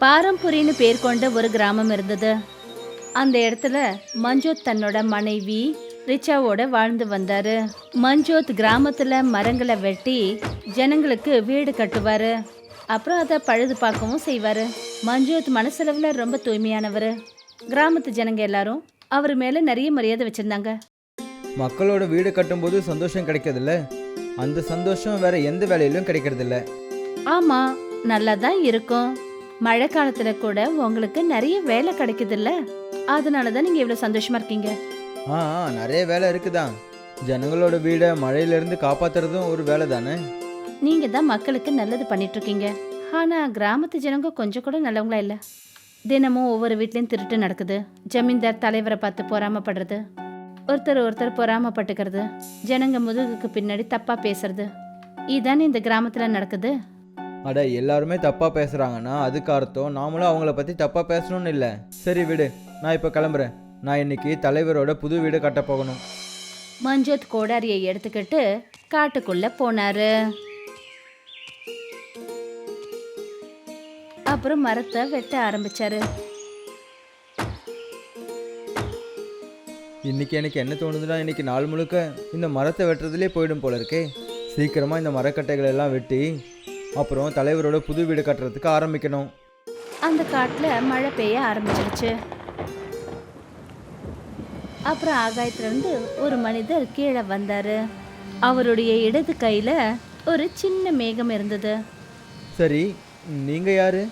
பாரம்புரின்னு பேர் கொண்ட ஒரு கிராமம் இருந்தது. அந்த இடத்துல மஞ்சோத் தன்னோட மனைவி ரிச்சாவோட வாழ்ந்து வந்தாரு. மஞ்சோத் கிராமத்துல மரங்களை வெட்டி ஜனங்களுக்கு வீடு கட்டுவாரு. அப்புறம் அதை பழுது பார்க்கவும் செய்வாரு. மஞ்சோத் மனசளவுல ரொம்ப தூய்மையானவர். கிராமத்து ஜனங்க எல்லாரும் அவர் மேல நிறைய மரியாதை வச்சிருந்தாங்க. மக்களோட வீடு கட்டும்போது சந்தோஷம் கிடைக்கிறதில்ல. அந்த சந்தோஷம் வேற எந்த வேலையிலும் கிடைக்கிறதில்ல. ஆமா நல்லா தான் இருக்கும். மழை காலத்துல கூட உங்களுக்கு நிறைய வேலை கிடைக்குதுல்ல? அதனால தான் நீங்க இவ்வளவு சந்தோஷமா இருக்கீங்க. ஆ ஆ, நிறைய வேலை இருக்குதான். ஜனங்களோட வீடை மழையிலிருந்து காப்பாத்துறதும் ஒரு வேலை தானே? நீங்க தான் மக்களுக்கு நல்லது பண்ணிட்டு இருக்கீங்க. ஆனா கிராமத்து ஜனங்க கொஞ்சம் கூட நல்லவங்களா இல்ல? தினமும் ஒவ்வொரு வீட்லயும் திருட்டு நடக்குது. ஜமீன்தார் தலைவரை பார்த்து பொறாமப்படுறது. ஒருத்தர் ஒருத்தர் பொறாமப்பட்டுக்கிறது. ஜனங்க முதுகுக்கு பின்னாடி தப்பா பேசுறது. இதானே இந்த கிராமத்துல நடக்குது? அட எல்லாருமே தப்பா பேசுறாங்கன்னா அதுக்கு அர்த்தம். நாமளும் அவங்கள பத்தி தப்பா பேசணும்னு இல்லை. சரி விடு நான் இப்போ கிளம்புறேன். நான் இன்னைக்கு தலைவரோட புது வீடு கட்ட போகணும். மஞ்சோத் கோடாரியை எடுத்துக்கிட்டு காட்டுக்குள்ள போனாரு. அப்புறம் மரத்தை வெட்ட ஆரம்பிச்சாரு. இன்னைக்கு எனக்கு என்ன தோணுதுன்னா இன்னைக்கு நாள் முழுக்க இந்த மரத்தை வெட்டுறதுலே போயிடும் போல இருக்கே. சீக்கிரமா இந்த மரக்கட்டைகளை எல்லாம் வெட்டி அப்புறம் தலைவரோட புது வீடு கட்டுறதுக்கு ஆரம்பிக்கணும். அந்த காட்டுல மழை பெய்ய ஆரம்பிச்சிருச்சு. அப்புறம் ஆகாயத்துல இருந்து ஒரு மனிதர் கீழே வந்தாரு. அவருடைய இடது கையில ஒரு சின்ன மேகம் இருந்தது. சரி நீங்க யாரு?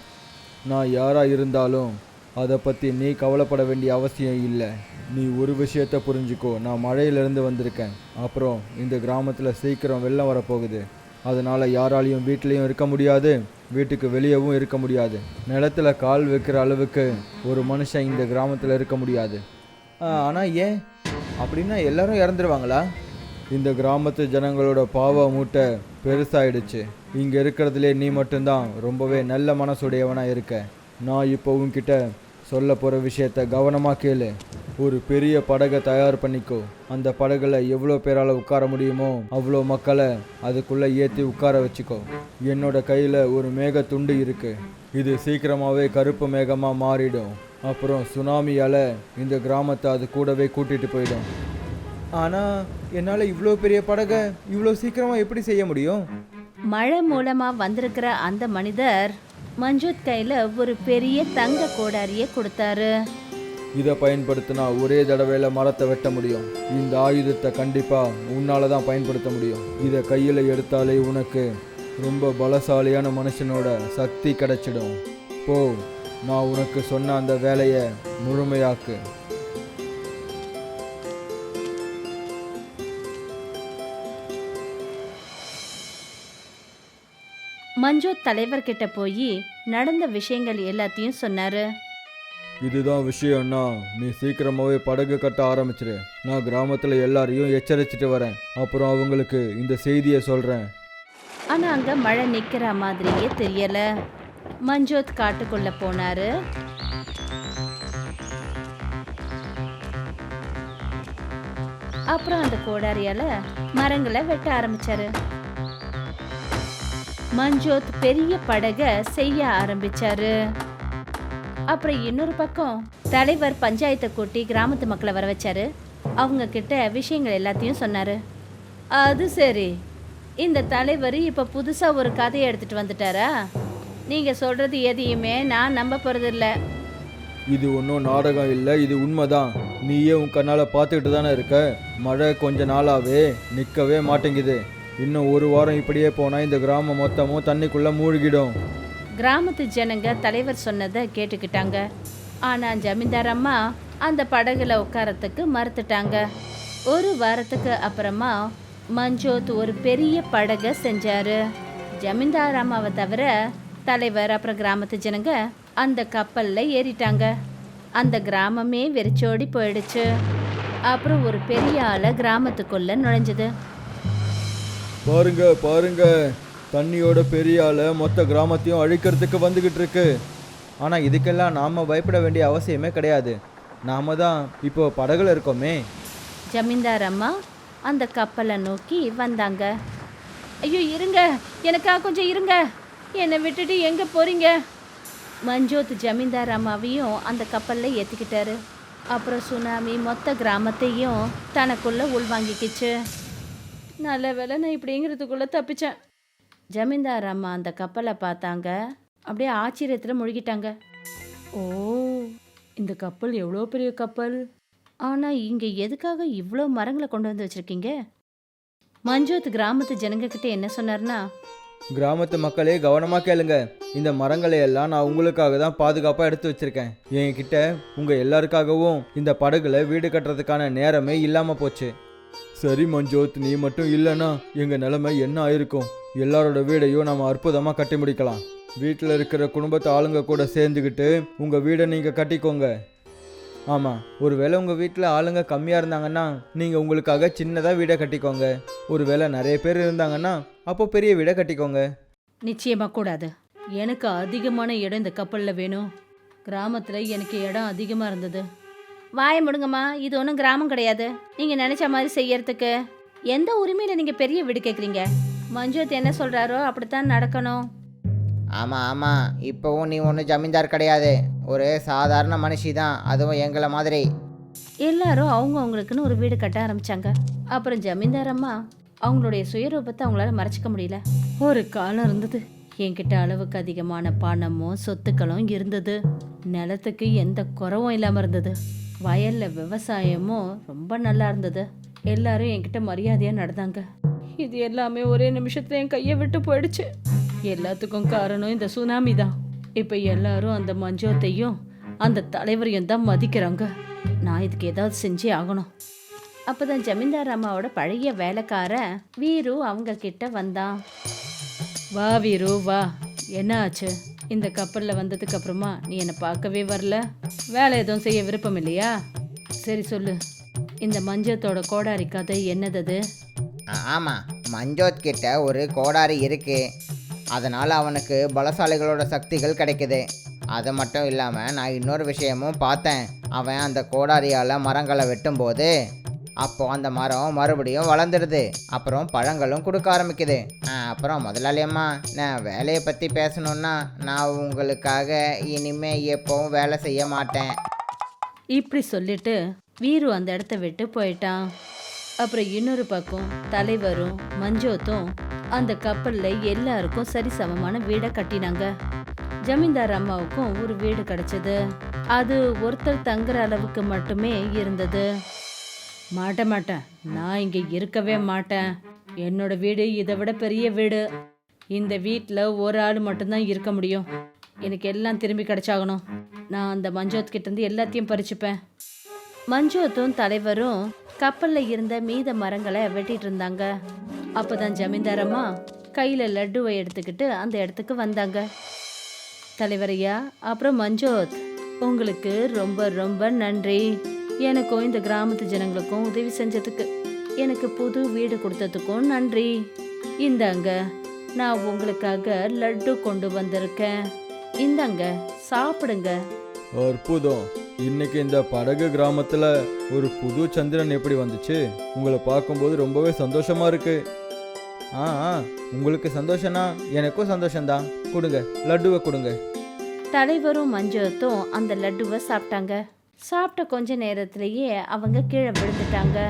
நான் யாரா இருந்தாலும் அதை பத்தி நீ கவலைப்பட வேண்டிய அவசியம் இல்லை. நீ ஒரு விஷயத்த புரிஞ்சுக்கோ. நான் மழையிலிருந்து வந்திருக்கேன். அப்புறம் இந்த கிராமத்தில் சீக்கிரம் வெள்ளம் வரப்போகுது. அதனால் யாராலையும் வீட்லேயும் இருக்க முடியாது வீட்டுக்கு வெளியவும் இருக்க முடியாது. நிலத்துல கால் வைக்கிற அளவுக்கு ஒரு மனுஷன் இந்த கிராமத்தில் இருக்க முடியாது. ஆனால் ஏன்? அப்படின்னா எல்லாரும் இறந்துருவாங்களா? இந்த கிராமத்து ஜனங்களோட பாவ மூட்டை பெருசாயிடுச்சு. இங்கே இருக்கிறதுலே நீ மட்டும்தான் ரொம்பவே நல்ல மனசுடையவனாக இருக்க. நான் இப்போ உன்கிட்ட சொல்ல போகிற விஷயத்த கவனமாக கேளு. ஒரு பெரிய படகை தயார் பண்ணிக்கோ. அந்த படகுல எவ்வளோ பேரால உட்கார முடியுமோ அவ்வளோ மக்களை அதுக்குள்ள ஏற்றி உட்கார வச்சுக்கோ. என்னோட கையில் ஒரு மேக துண்டு இருக்கு. இது சீக்கிரமாகவே கருப்பு மேகமாக மாறிடும். அப்புறம் சுனாமியால் இந்த கிராமத்தை அது கூடவே கூட்டிட்டு போயிடும். ஆனால் என்னால் இவ்வளோ பெரிய படகை இவ்வளோ சீக்கிரமாக எப்படி செய்ய முடியும்? மழை மூலமாக வந்திருக்கிற அந்த மனிதர் மஞ்சுத் கையில் ஒரு பெரிய தங்க கோடாரியை கொடுத்தாரு. இதை பயன்படுத்தினா ஒரே தடவையில மரத்தை வெட்ட முடியும். இந்த ஆயுதத்தை கண்டிப்பாக உன்னால் தான் பயன்படுத்த முடியும். இதை கையில் எடுத்தாலே உனக்கு ரொம்ப பலசாலியான மனுஷனோட சக்தி கிடைச்சிடும். போ நான் உனக்கு சொன்ன அந்த வேலையை முழுமையாக்கு. மஞ்சு தலைவர்கிட்ட போய் நடந்த விஷயங்கள் எல்லாத்தையும் சொன்னாரு. இதுதான் விஷயம்னா நீ சீக்கிரமாகவே படகு கட்ட ஆரம்பிச்சிரு. நான் கிராமத்தில் எல்லாரையும் எச்சரிச்சிட்டு வரேன். அப்புறம் அவங்களுக்கு இந்த செய்தியை சொல்கிறேன் ஆனால் அங்கே மழை நிற்கிற மாதிரியே தெரியலை. மஞ்சோத் காட்டுக்குள்ள போனார். அப்புறம் அந்த கோடாரியால் மரங்களை வெட்ட ஆரம்பிச்சாரு. மஞ்சோத் பெரிய படகை செய்ய ஆரம்பிச்சாரு. அப்புறம் இன்னொரு பக்கம் தலைவர் பஞ்சாயத்தை கூட்டி கிராமத்து மக்களை வர வச்சாரு. அவங்க கிட்ட விஷயங்கள் எல்லாத்தையும் சொன்னாரு. அது சரி. இந்த தலைவர் இப்போ புதுசாக ஒரு கதையை எடுத்துட்டு வந்துட்டாரா? நீங்க சொல்றது எதையுமே நான் நம்ப போகிறதில்ல இது ஒன்றும் நாடகம் இல்லை இது உண்மைதான். நீயே உன் கண்ணால் பார்த்துக்கிட்டு தானே இருக்க? மழை கொஞ்ச நாளாகவே நிற்கவே மாட்டேங்குது. இன்னும் ஒரு வாரம் இப்படியே போனால் இந்த கிராமம் மொத்தமும் தண்ணிக்குள்ளே மூழ்கிடும். கிராமத்து ஜனங்க தலைவர் சொன்னதை கேட்டுக்கிட்டாங்க. ஆனா ஜமீன்தார் அம்மா அந்த படகுல உட்காரத்துக்கு மறுத்துட்டாங்க. ஒரு வாரத்துக்கு அப்புறமா மஞ்சோத் ஒரு பெரிய படகை செஞ்சாரு. ஜமீன்தார் அம்மாவை தவிர தலைவர் அப்புறம் கிராமத்து ஜனங்க அந்த கப்பலில் ஏறிட்டாங்க. அந்த கிராமமே வெறிச்சோடி போயிடுச்சு. அப்புறம் ஒரு பெரிய ஆளை கிராமத்துக்குள்ள நுழைஞ்சது. பாருங்க பாருங்க. தண்ணியோட பெரிய ஆளை மொத்த கிராமத்தையும் அழிக்கிறதுக்கு வந்துக்கிட்டு இருக்கு. ஆனால் இதுக்கெல்லாம் நாம் பயப்பட வேண்டிய அவசியமே கிடையாது. நாம தான் இப்போ படகுல இருக்கோமே. ஜமீன்தார் அம்மா அந்த கப்பலை நோக்கி வந்தாங்க. ஐயோ இருங்க. எனக்கா கொஞ்சம் இருங்க. என்னை விட்டுட்டு எங்க போறீங்க? மஞ்சோத் ஜமீன்தார் அம்மாவையும் அந்த கப்பலில் ஏற்றிக்கிட்டாரு அப்புறம் சுனாமி மொத்த கிராமத்தையும் தனக்குள்ளே உள்வாங்கிக்கிச்சு. நல்ல வேலை நான் இப்படிங்கிறதுக்குள்ளே தப்பிச்சேன். ஜமீன்தார் அம்மா அந்த கப்பலை பார்த்தாங்க. அப்படியே ஆச்சரியத்தில் முழுகிட்டாங்க. ஓ இந்த கப்பல் எவ்வளோ பெரிய கப்பல்? ஆனால் இங்கே எதுக்காக இவ்வளோ மரங்களை கொண்டு வந்து வச்சுருக்கீங்க? மஞ்சோத் கிராமத்து ஜனங்க கிட்ட என்ன சொன்னார்னா கிராமத்து மக்களே கவனமாக கேளுங்க. இந்த மரங்களை எல்லாம் நான் உங்களுக்காக தான் பாதுகாப்பாக எடுத்து வச்சிருக்கேன். என்கிட்ட உங்கள் எல்லாருக்காகவும் இந்த படகுல வீடு கட்டுறதுக்கான நேரமே இல்லாமல் போச்சு. சரி மஞ்சோத் நீ மட்டும் இல்லைன்னா எங்கள் நிலைமை என்ன ஆயிருக்கும்? எல்லாரோட வீடையும் நம்ம அற்புதமாக கட்டி முடிக்கலாம். வீட்டில் இருக்கிற குடும்பத்து ஆளுங்க கூட சேர்ந்துக்கிட்டு உங்கள் வீடை நீங்கள் கட்டிக்கோங்க. ஆமாம் ஒருவேளை உங்கள் வீட்டில் ஆளுங்க கம்மியாக இருந்தாங்கன்னா நீங்கள் உங்களுக்காக சின்னதாக வீடை கட்டிக்கோங்க. ஒருவேளை நிறைய பேர் இருந்தாங்கன்னா அப்போ பெரிய வீடை கட்டிக்கோங்க. நிச்சயமாக கூடாது. எனக்கு அதிகமான இடம் இந்த கப்பலில் வேணும். கிராமத்தில் எனக்கு இடம் அதிகமாக இருந்தது. வாய முடுங்கம்மா இது ஒன்றும் கிராமம் கிடையாது. நீங்கள் நினச்ச மாதிரி செய்யறதுக்கு எந்த உரிமையில் நீங்கள் பெரிய வீடு கேட்குறீங்க மஞ்சோத் என்ன சொல்கிறாரோ அப்படித்தான் நடக்கணும். ஆமாம் ஆமாம் இப்போவும் நீ ஒன்றும் ஜமீன்தார் கிடையாது. ஒரு சாதாரண மனுஷி தான் அதுவும் எங்களை மாதிரி. எல்லாரும் அவங்க அவங்களுக்குன்னு ஒரு வீடு கட்ட ஆரம்பிச்சாங்க. அப்புறம் ஜமீன்தார் அம்மா அவங்களுடைய சுயரூபத்தை அவங்களால மறைச்சிக்க முடியல. ஒரு காலம் இருந்தது. என்கிட்ட அளவுக்கு அதிகமான பணமும் சொத்துக்களும் இருந்தது. நிலத்துக்கு எந்த குறவும் இல்லாமல் இருந்தது. வயல்ல விவசாயமும் ரொம்ப நல்லா இருந்தது. எல்லாரும் என்கிட்ட மரியாதையாக நடந்தாங்க. இது எல்லாமே ஒரே நிமிஷத்துல என் கையை விட்டு போயிடுச்சு. எல்லாத்துக்கும் காரணம் இந்த சுனாமி தான். இப்போ எல்லாரும் அந்த மஞ்சோத்தையும் அந்த தலைவரையும் தான் மதிக்கிறாங்க. நான் இதுக்கு ஏதாவது செஞ்சே ஆகணும். அப்போதான் ஜமீன்தார் அம்மாவோட பழைய வேலைக்காரன் வீரு அவங்க கிட்ட வந்தான். வா வீரு வா. என்ன ஆச்சு? இந்த கப்பலில் வந்ததுக்கு அப்புறமா நீ என்னை பார்க்கவே வரல. வேலை எதுவும் செய்ய விருப்பம் இல்லையா? சரி சொல்லு. இந்த மஞ்சத்தோட கோடாரி கதை என்னது ஆமாம் மஞ்சோத் கிட்ட ஒரு கோடாரி இருக்கு. அதனால் அவனுக்கு பலசாலிகளோட சக்திகள் கிடைக்குது. அது மட்டும் இல்லாமல் நான் இன்னொரு விஷயமும் பார்த்தேன். அவன் அந்த கோடாரியால் மரங்களை வெட்டும்போது அப்போது அந்த மரம் மறுபடியும் வளர்ந்துடுது. அப்புறம் பழங்களும் கொடுக்க ஆரம்பிக்குது. அப்புறம் முதலாளி அம்மா நான் வேலையை பற்றி பேசணுன்னா நான் உங்களுக்காக இனிமேல் எப்போவும் வேலை செய்ய மாட்டேன். இப்படி சொல்லிட்டு வீரு அந்த இடத்த விட்டு போயிட்டான். அப்புறம் இன்னொரு பக்கம் தலைவரும் மஞ்சோத்தும் அந்த கப்பல்ல எல்லாருக்கும் சரிசமமான வீடை கட்டினாங்க. ஜமீன்தார் அம்மாவுக்கும் ஒரு வீடு கிடைச்சது. அது ஒருத்தர் தங்குற அளவுக்கு மட்டுமே இருந்தது. மாட்ட மாட்டேன். நான் இங்கே இருக்கவே மாட்டேன். என்னோட வீடு இதை விட பெரிய வீடு. இந்த வீட்டில் ஒரு ஆள் மட்டும்தான் இருக்க முடியும். எனக்கு எல்லாம் திரும்பி கிடைச்சாகணும். நான் அந்த மஞ்சோத் கிட்டேருந்து எல்லாத்தையும் பறிச்சுப்பேன். மஞ்சோத்தும் தலைவரும் கப்பலில் இருந்த மீத மரங்களை வெட்டிட்டு இருந்தாங்க. அப்போதான் ஜமீன்தாரம்மா கையில் லட்டுவை எடுத்துக்கிட்டு அந்த இடத்துக்கு வந்தாங்க. தலைவரையா அப்புறம் மஞ்சோத் உங்களுக்கு ரொம்ப ரொம்ப நன்றி. எனக்கும் இந்த கிராமத்து ஜனங்களுக்கும் உதவி செஞ்சதுக்கு எனக்கு புது வீடு கொடுத்ததுக்கும் நன்றி. இந்தாங்க நான் உங்களுக்காக லட்டு கொண்டு வந்திருக்கேன். இந்தாங்க சாப்பிடுங்க. அற்புதம். இன்னைக்கு இந்த படகு கிராமத்துல ஒரு புது சந்திரன் எப்படி வந்துச்சு? உங்களை பார்க்கும்போது ரொம்பவே சந்தோஷமா இருக்கு. ஆ ஆ, உங்களுக்கு சந்தோஷம்னா எனக்கும் சந்தோஷம்தான். கொடுங்க லட்டுவை கொடுங்க. தலைவரும் மஞ்சத்தும் அந்த லட்டுவை சாப்பிட்டாங்க. சாப்பிட்ட கொஞ்ச நேரத்திலேயே அவங்க கீழே விழுந்துட்டாங்க.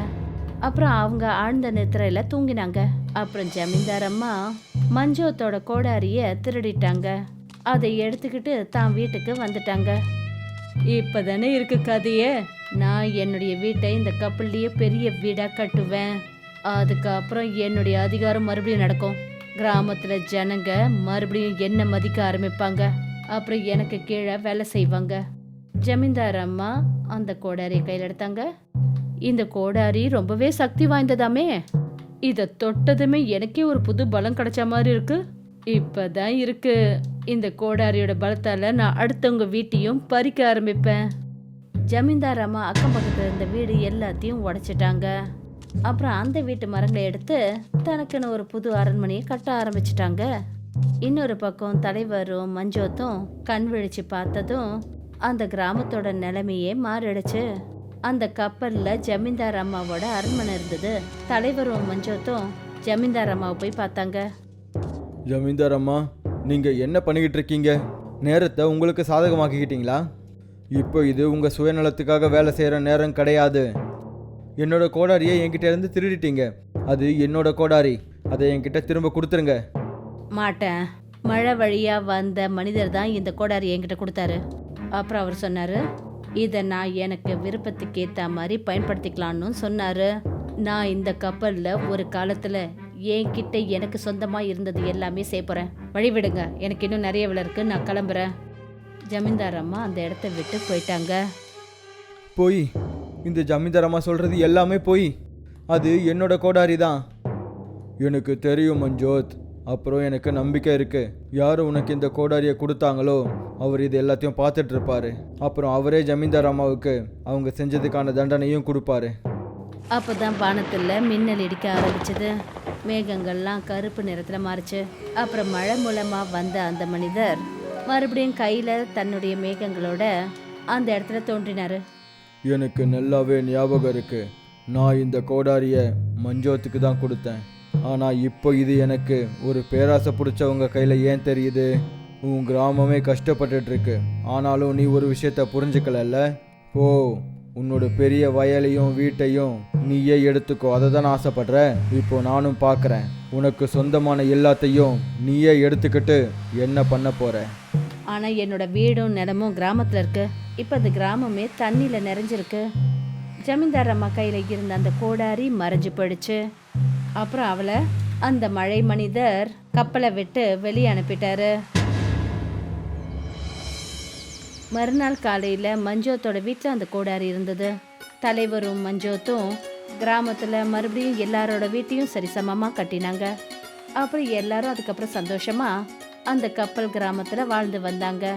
அப்புறம் அவங்க ஆழ்ந்த நித்திரையில தூங்கினாங்க. அப்புறம் ஜமீன்தார் அம்மா மஞ்சத்தோட கோடாரிய திருடிட்டாங்க. அதை எடுத்துக்கிட்டு தான் வீட்டுக்கு வந்துட்டாங்க. இப்பதானே இருக்கு கதையே. நான் என்னுடைய வீட்டை இந்த கப்பல்லையே பெரிய வீடா கட்டுவேன். அதுக்கப்புறம் என்னுடைய அதிகாரம் மறுபடியும் நடக்கும். கிராமத்துல ஜனங்க மறுபடியும் என்ன மதிக்க ஆரம்பிப்பாங்க? அப்புறம் எனக்கு கீழே வேலை செய்வாங்க. ஜமீன்தார் அம்மா அந்த கோடாரியை கையில் எடுத்தாங்க. இந்த கோடாரி ரொம்பவே சக்தி வாய்ந்ததாமே. இதை தொட்டதுமே எனக்கே ஒரு புது பலம் கிடைச்ச மாதிரி இருக்கு. இப்பதான் இருக்கு. இந்த கோடாரியோட பலத்தால நான் அடுத்தவங்க வீட்டையும் பறிக்க ஆரம்பிப்பேன். ஜமீன்தார் அம்மா அக்கம் பக்கத்தில் இருந்த வீடு எல்லாத்தையும் உடைச்சிட்டாங்க. அப்புறம் அந்த வீட்டு மரங்களை எடுத்து தனக்குன்னு ஒரு புது அரண்மனையை கட்ட ஆரம்பிச்சிட்டாங்க. இன்னொரு பக்கம் தலைவரும் மஞ்சோத்தும் கண் விழிச்சு பார்த்ததும் அந்த கிராமத்தோட நிலைமையே மாறிடுச்சு. அந்த கப்பல்ல ஜமீன்தார் அம்மாவோட அரண்மனை இருந்தது. தலைவரும் மஞ்சோத்தும் ஜமீன்தார் அம்மாவை போய் பார்த்தாங்க. ஜமீன்தார் அம்மா நீங்கள் என்ன பண்ணிக்கிட்டு இருக்கீங்க? நேரத்தை உங்களுக்கு சாதகமாக்கிக்கிட்டீங்களா? இப்போ இது உங்கள் சுயநலத்துக்காக வேலை செய்கிற நேரம் கிடையாது. என்னோட கோடாரியை என்கிட்ட இருந்து திருடிட்டீங்க. அது என்னோட கோடாரி. அதை என்கிட்ட திரும்ப கொடுத்துருங்க. மாட்டேன். மழை வழியாக வந்த மனிதர் தான் இந்த கோடாரி என்கிட்ட கொடுத்தாரு. அப்புறம் அவர் சொன்னாரு இதை நான் எனக்கு விருப்பத்துக்கு ஏற்ற மாதிரி பயன்படுத்திக்கலான்னு சொன்னாரு. நான் இந்த கப்பலில் ஒரு காலத்தில் என்கிட்ட எனக்கு சொந்தமா இருந்தது எல்லாமே செய்ய போறேன். வழி விடுங்க. எனக்கு இன்னும் நிறைய வேலை இருக்கு. நான் கிளம்புறேன். ஜமீன்தார் அம்மா அந்த இடத்த விட்டு போயிட்டாங்க. போய் இந்த ஜமீன்தார் அம்மா சொல்கிறது எல்லாமே போய் அது என்னோட கோடாரி தான். எனக்கு தெரியும் மஞ்சோத். அப்புறம் எனக்கு நம்பிக்கை இருக்கு. யார் உனக்கு இந்த கோடாரியை கொடுத்தாங்களோ அவர் இது எல்லாத்தையும் பார்த்துட்டு இருப்பாரு. அப்புறம் அவரே ஜமீன்தார் அம்மாவுக்கு அவங்க செஞ்சதுக்கான தண்டனையும் கொடுப்பாரு. அப்பதான் வானத்துல மின்னல் இடிக்க ஆரம்பிச்சது. மேகங்கள்லாம் கருப்பு நிறத்தில் மாறிச்சு. அப்புறம் மழை மூலமாக வந்த அந்த மனிதர் மறுபடியும் கையில் தன்னுடைய மேகங்களோட அந்த இடத்துல தோன்றினார். எனக்கு நல்லாவே ஞாபகம் இருக்கு. நான் இந்த கோடாரியை மஞ்சோத்துக்கு தான் கொடுத்தேன். ஆனால் இப்போ இது எனக்கு ஒரு பேராசை பிடிச்சவங்க கையில் ஏன் தெரியுது? உன் கிராமமே கஷ்டப்பட்டுட்ருக்கு ஆனாலும் நீ ஒரு விஷயத்த புரிஞ்சுக்கலல்ல? போ. உன்னோட பெரிய வயலையும் வீட்டையும் நீயே எடுத்துக்கோ. அதை தான் ஆசைப்படுற. இப்போ நானும் பார்க்குறேன். உனக்கு சொந்தமான எல்லாத்தையும் நீயே எடுத்துக்கிட்டு என்ன பண்ண போற? ஆனால் என்னோட வீடும் நிலமும் கிராமத்தில் இருக்கு. இப்போ அந்த கிராமமே தண்ணியில் நிறைஞ்சிருக்கு. ஜமீன்தார் அம்மா கையில் இருந்த அந்த கோடாரி மறைஞ்சு போயிடுச்சு. அப்புறம் அவளை அந்த மழை மனிதர் கப்பலை விட்டு வெளியே அனுப்பிட்டாரு. மறுநாள் காலையில் மஞ்சோத்தோட வீட்டில் அந்த கோடாரி இருந்தது. தலைவரும் மஞ்சோத்தும் கிராமத்தில் மறுபடியும் எல்லாரோட வீட்டையும் சரிசமமாக கட்டினாங்க. அப்புறம் எல்லாரும் அதுக்கப்புறம் சந்தோஷமாக அந்த கப்பல் கிராமத்தில் வாழ்ந்து வந்தாங்க.